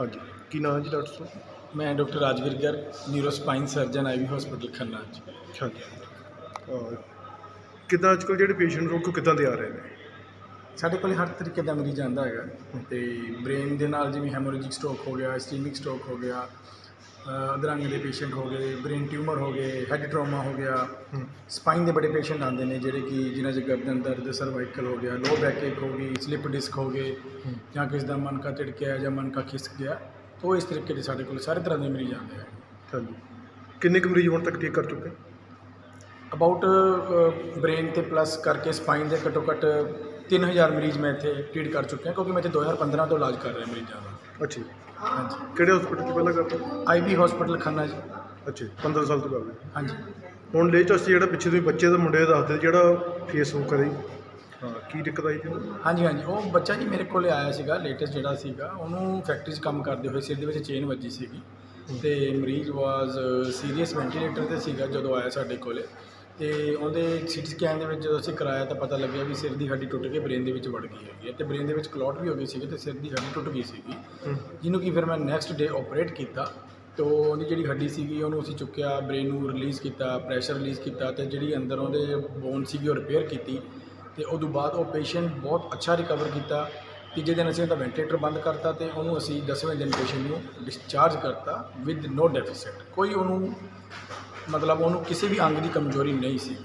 ਹਾਂਜੀ। ਕੀ ਨਾਮ ਹੈ ਜੀ ਡਾਕਟਰ ਸਾਹਿਬ? ਮੈਂ doctor Rajveer Gar neuro spine surgeon IV hospital Khanna ਚ। ਹਾਂਜੀ। ਕਿੱਦਾਂ ਅੱਜ ਕੱਲ੍ਹ ਜਿਹੜੇ ਪੇਸ਼ੈਂਟ ਰੋਗ ਕੋ ਕਿੱਦਾਂ ਦੇ ਆ ਰਹੇ ਨੇ? ਸਾਡੇ ਕੋਲ ਹਰ ਤਰੀਕੇ ਦਾ ਮਰੀਜ਼ ਆਉਂਦਾ ਹੈਗਾ। ਤੇ ਬ੍ਰੇਨ ਦੇ ਨਾਲ ਜਿਵੇਂ ਹੈਮੋਰੇਜਿਕ ਸਟ੍ਰੋਕ ਹੋ ਗਿਆ ਸਟੀਮਿਕ ਸਟ੍ਰੋਕ ਹੋ ਗਿਆ ਅਧਰੰਗ ਦੇ ਪੇਸ਼ੈਂਟ ਹੋ ਗਏ ਬ੍ਰੇਨ ਟਿਊਮਰ ਹੋ ਗਏ ਹੈਡ ਟਰਾਮਾ ਹੋ ਗਿਆ। ਸਪਾਈਨ ਦੇ ਬੜੇ ਪੇਸ਼ੈਂਟ ਆਉਂਦੇ ਨੇ ਜਿਹੜੇ ਕਿ ਜਿਨ੍ਹਾਂ 'ਚ ਗਰਦਨ ਦਰਦ ਸਰਵਾਈਕਲ ਹੋ ਗਿਆ ਲੋ ਬੈਕ ਏਕ ਹੋ ਗਈ ਸਲਿਪ ਡਿਸਕ ਹੋ ਗਏ ਜਾਂ ਕਿਸ ਦਾ ਮਨ ਕਾ ਤਿੜਕਿਆ ਜਾਂ ਮਨ ਕਾ ਖਿਸਕ ਗਿਆ ਤਾਂ ਇਸ ਤਰੀਕੇ ਦੇ ਸਾਡੇ ਕੋਲ ਸਾਰੇ ਤਰ੍ਹਾਂ ਦੇ ਮਰੀਜ਼ ਆਉਂਦੇ ਹੈ ਹਾਂਜੀ। ਕਿੰਨੇ ਕੁ ਮਰੀਜ਼ ਹੁਣ ਤੱਕ ਠੀਕ ਕਰ ਚੁੱਕੇ? ਅਬਾਊਟ ਬ੍ਰੇਨ ਤੇ ਪਲੱਸ ਕਰਕੇ ਸਪਾਈਨ ਦੇ ਘੱਟੋ ਘੱਟ 3000 ਮਰੀਜ਼ ਮੈਂ ਇੱਥੇ ਟ੍ਰੀਟ ਕਰ ਚੁੱਕਿਆ ਕਿਉਂਕਿ ਮੈਂ ਇੱਥੇ 2015 ਤੋਂ ਇਲਾਜ ਕਰ ਰਿਹਾ ਮਰੀਜ਼ਾਂ ਦਾ। ਅੱਛਾ। ਹਾਂਜੀ। ਕਿਹੜੇ ਹਸਪੀਟਲ 'ਚ ਪਹਿਲਾਂ ਕਰਦੇ? ਆਈਬੀ ਹਸਪੀਟਲ ਖੰਨਾ ਜੀ। ਅੱਛਾ ਜੀ, 15 ਸਾਲ ਤੋਂ ਕਰਦੇ ਹਾਂਜੀ। ਹੁਣ ਲੇਟੈਸਟ ਜਿਹੜਾ ਪਿੱਛੇ ਤੁਸੀਂ ਬੱਚੇ ਦਾ ਮੁੰਡੇ ਦਾ ਦੱਸਦੇ ਜਿਹੜਾ ਫੇਸਬੁੱਕ ਕਰੀ ਹਾਂ ਕੀ ਦਿੱਕਤ ਆਈ ਸੀ? ਹਾਂਜੀ ਹਾਂਜੀ। ਉਹ ਬੱਚਾ ਜੀ ਮੇਰੇ ਕੋਲੇ ਆਇਆ ਸੀਗਾ ਲੇਟੈਸਟ ਜਿਹੜਾ ਸੀਗਾ। ਉਹਨੂੰ ਫੈਕਟਰੀ 'ਚ ਕੰਮ ਕਰਦੇ ਹੋਏ ਸਿਰ ਦੇ ਵਿੱਚ ਚੇਨ ਵੱਜੀ ਸੀਗੀ। ਤੇ ਮਰੀਜ਼ ਵਾਸ ਸੀਰੀਅਸ ਵੈਂਟੀਲੇਟਰ ਤੇ ਸੀਗਾ ਜਦੋਂ ਆਇਆ ਸਾਡੇ ਕੋਲੇ। ਤੇ ਉਹਦੇ ਸਿਟੀ ਸਕੈਨ ਦੇ ਵਿੱਚ ਜਦੋਂ ਅਸੀਂ ਕਰਾਇਆ ਤਾਂ ਪਤਾ ਲੱਗਿਆ ਵੀ ਸਿਰ ਦੀ ਹੱਡੀ ਟੁੱਟ ਕੇ ਬ੍ਰੇਨ ਦੇ ਵਿੱਚ ਵੜ ਗਈ ਹੈਗੀ ਹੈ ਤੇ ਬ੍ਰੇਨ ਦੇ ਵਿੱਚ ਕਲੌਟ ਵੀ ਹੋ ਗਈ ਸੀਗੀ ਤੇ ਸਿਰ ਦੀ ਹੱਡੀ ਟੁੱਟ ਗਈ ਸੀਗੀ। ਜਿਹਨੂੰ ਕਿ ਫਿਰ ਮੈਂ ਨੈਕਸਟ ਡੇ ਆਪਰੇਟ ਕੀਤਾ ਤੋ ਉਹਦੀ ਜਿਹੜੀ ਹੱਡੀ ਸੀਗੀ ਉਹਨੂੰ ਅਸੀਂ ਚੁੱਕਿਆ ਬ੍ਰੇਨ ਨੂੰ ਰਿਲੀਜ਼ ਕੀਤਾ ਪ੍ਰੈਸ਼ਰ ਰਿਲੀਜ਼ ਕੀਤਾ ਤੇ ਜਿਹੜੀ ਅੰਦਰ ਉਹਦੇ ਬੋਨ ਸੀਗੀ ਉਹ ਰਿਪੇਅਰ ਕੀਤੀ ਤੇ ਉਦੋਂ ਬਾਅਦ ਉਹ ਪੇਸ਼ੈਂਟ ਬਹੁਤ ਅੱਛਾ ਰਿਕਵਰ ਕੀਤਾ ਤੀਜੇ ਦਿਨ ਅਸੀਂ ਉਹਦਾ ਵੈਂਟੀਲੇਟਰ ਬੰਦ ਕਰਤਾ ਤੇ ਉਹਨੂੰ ਅਸੀਂ 10ਵੇਂ ਦਿਨ ਪੇਸ਼ੈਂਟ ਨੂੰ ਡਿਸਚਾਰਜ ਕਰਤਾ ਵਿਦ ਨੋ ਡੈਫੀਸਿਟ ਕੋਈ ਉਹਨੂੰ ਮਤਲਬ ਉਹਨੂੰ ਕਿਸੇ ਵੀ ਅੰਗ ਦੀ ਕਮਜ਼ੋਰੀ ਨਹੀਂ ਸੀ।